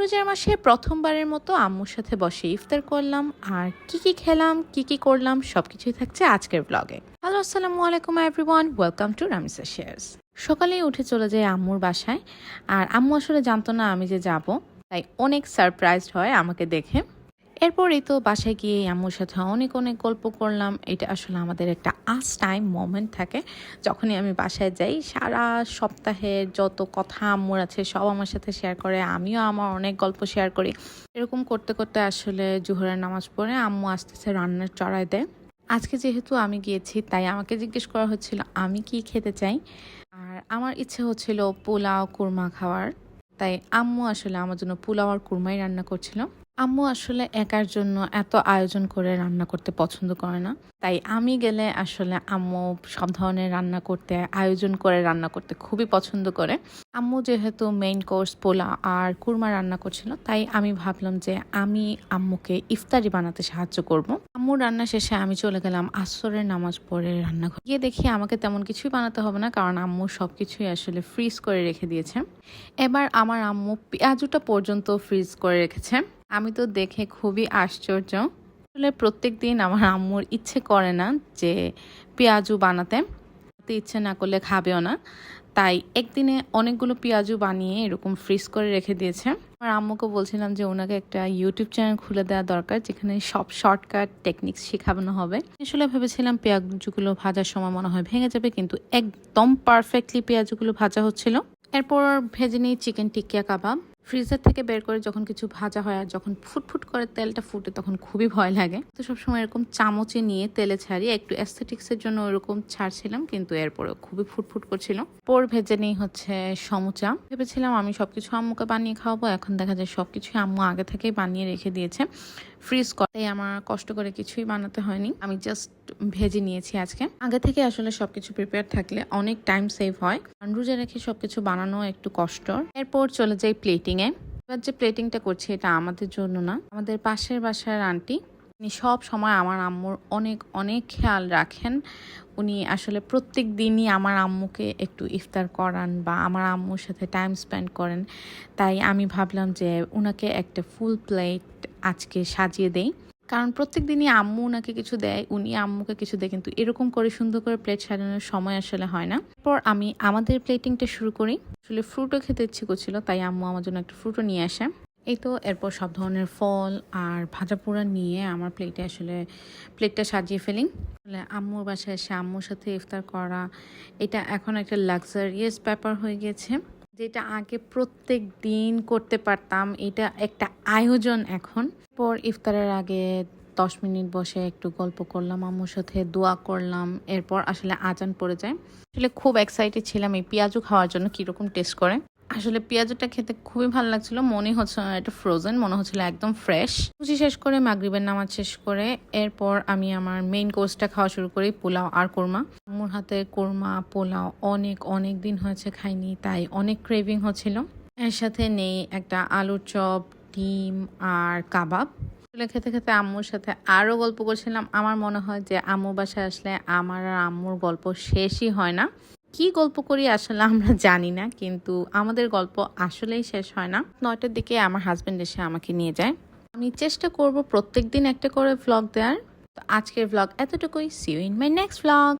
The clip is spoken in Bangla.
রোজার মাসে প্রথমবারের মতো আম্মুর সাথে বসে ইফতার করলাম। আর কি কি খেলাম, কি কি করলাম সব কিছুই থাকছে আজকের ব্লগে হ্যালো, আসসালামু আলাইকুম everyone welcome to Ramisa shares সকালেই উঠে চলে যাই আম্মুর বাসায়। আর আম্মু আসলে জানতো না আমি যে যাব, তাই অনেক সারপ্রাইজড হয় আমাকে দেখে। এরপরই তো বাসায় গিয়ে আম্মুর সাথে অনেক অনেক গল্প করলাম। এটা আসলে আমাদের একটা আস টাইম মোমেন্ট থাকে। যখনই আমি বাসায় যাই, সারা সপ্তাহের যত কথা আম্মুর আছে সব আমার সাথে শেয়ার করে। আমিও আমার অনেক গল্প শেয়ার করি। এরকম করতে করতে আসলে জোহরের নামাজ পড়ে আম্মু আসতেছে রান্নার চড়াই দেয়। আজকে যেহেতু আমি গিয়েছি, তাই আমাকে জিজ্ঞেস করা হচ্ছিল, আমি কি খেতে চাই? আর আমার ইচ্ছে হচ্ছিল পোলাও, কুরমা খাওয়ার। তাই আম্মু আসলে আমার জন্য পোলাও আর কুরমাই রান্না করছিল। আম্মু আসলে একার জন্য এত আয়োজন করে রান্না করতে পছন্দ করে না। তাই আমি গেলে আসলে আম্মু সব ধরনের রান্না করতে, আয়োজন করে রান্না করতে খুবই পছন্দ করে। আম্মু যেহেতু মেইন কোর্স পোলা আর কুরমা রান্না করছিল, তাই আমি ভাবলাম যে আমি আম্মুকে ইফতারি বানাতে সাহায্য করব। আম্মুর রান্না শেষে আমি চলে গেলাম আসরের নামাজ পড়ে রান্না গিয়ে দেখি আমাকে তেমন কিছুই বানাতে হবে না, কারণ আম্মু সব কিছুই আসলে ফ্রিজ করে রেখে দিয়েছে। এবার আমার আম্মু পেঁয়াজুটা পর্যন্ত ফ্রিজ করে রেখেছে। আমি তো দেখে খুবই আশ্চর্য। আসলে প্রত্যেক দিন আমার আম্মুর ইচ্ছে করে না যে পেঁয়াজু বানাতে। ইচ্ছে না করলে খাবেও না। তাই একদিনে অনেকগুলো পেঁয়াজু বানিয়ে এরকম ফ্রিজ করে রেখে দিয়েছে। আমার আম্মুকে বলছিলাম যে ওনাকে একটা ইউটিউব চ্যানেল খুলে দেওয়া দরকার, যেখানে সব শর্টকাট টেকনিক্স শেখানো হবে। আসলে ভেবেছিলাম পেঁয়াজুগুলো ভাজার সময় মনে হয় ভেঙে যাবে, কিন্তু একদম পারফেক্টলি পেঁয়াজুগুলো ভাজা হচ্ছিল। এরপর ভেজে নিই চিকেন টিকিয়া কাবাব। ফ্রিজার থেকে বের করে যখন কিছু ভাজা হয় আর যখন ফুটফুট করে তেলটা ফুটে তখন খুবই ভয় লাগে। তো সবসময় এরকম চামচে নিয়ে তেলে ছাড়ি একটু অ্যাস্থেটিক্সের জন্য ওরকম ছাড়ছিলাম কিন্তু এরপরেও খুবই ফুটফুট করছিল। পর ভেজে নিই হচ্ছে সমুচা। ভেবেছিলাম আমি সবকিছু আম্মুকে বানিয়ে খাওয়াবো, এখন দেখা যায় সবকিছুই আম্মু আগে থেকেই বানিয়ে রেখে দিয়েছে। ফ্রিজ তাই আমার কষ্ট করে কিছুই বানাতে হয়নি। আমি জাস্ট ভেজে নিয়েছি আজকে। আগে থেকে আসলে সবকিছু প্রিপেয়ার থাকলে অনেক টাইম সেভ হয়। রোজে রেখে সবকিছু বানানো একটু কষ্ট এরপর চলে যাই প্লেটিং এ। এবার যে প্লেটিংটা করছি এটা আমাদের জন্য না। আমাদের পাশের বাসার আন্টি উনি সব সময় আমার আম্মুর অনেক অনেক খেয়াল রাখেন। উনি আসলে প্রত্যেক দিনই আমার আম্মুকে একটু ইফতার করান বা আমার আম্মুর সাথে টাইম স্পেন্ড করেন। তাই আমি ভাবলাম যে ওনাকে একটা ফুল প্লেট আজকে সাজিয়ে দেই। কারণ প্রত্যেক দিনই আম্মু ওনাকে কিছু দেয়, উনি আম্মুকে কিছু দেয়, কিন্তু এরকম করে সুন্দর করে প্লেট সাজানোর সময় আসলে হয় না। পর আমি আমাদের প্লেটিংটা শুরু করি। আসলে ফ্রুটও খেতে ইচ্ছে করছিল, তাই আম্মু আমার জন্য একটা ফ্রুটও নিয়ে আসে। এই তো এরপর সব ধরনের ফল আর ভাজা পোড়া নিয়ে আমার প্লেটে আসলে প্লেটটা সাজিয়ে ফেলি। আসলে আম্মুর বাসায় এসে আম্মুর সাথে ইফতার করা, এটা এখন একটা লাক্সারিয়াস ব্যাপার হয়ে গেছে। যেটা আগে প্রত্যেক দিন করতে পারতাম, এটা একটা আয়োজন এখন। পর ইফতারের আগে দশ মিনিট বসে একটু গল্প করলাম, আম্মুর সাথে দোয়া করলাম, এরপর আসলে আজান পড়ে যায়। আসলে খুব এক্সাইটেড ছিলাম এই পেঁয়াজু খাওয়ার জন্য, কীরকম টেস্ট করে। আসলে পেঁয়াজটা খেতে খুবই ভালো লাগছিল। মনে হচ্ছে না এটা ফ্রোজেন মনে হচ্ছিল একদম ফ্রেশ খুশি শেষ করে মাগরিবের নামাজ শেষ করে এরপর আমি আমার মেইন কোর্সটা খাওয়া শুরু করি, পোলাও আর কোরমা। আম্মুর হাতে কোরমা, পোলাও অনেক অনেক দিন হয়েছে খাইনি, তাই অনেক ক্রেভিং হচ্ছিল। এর সাথে নেই একটা আলুর চপ, ডিম আর কাবাব। আসলে খেতে খেতে আম্মুর সাথে আরও গল্প করছিলাম। আমার মনে হয় যে আম্মু বাসায় আসলে আমার আর আম্মুর গল্প শেষই হয় না। কি গল্প করি আসলে আমরা জানি না, কিন্তু আমাদের গল্প আসলেই শেষ হয় না। নয়টার দিকে আমার হাজব্যান্ড এসে আমাকে নিয়ে যায়। আমি চেষ্টা করব প্রত্যেক দিন একটা করে ভ্লগ দেওয়ার তো আজকের ভ্লগ এতটুকুই। See you in my next vlog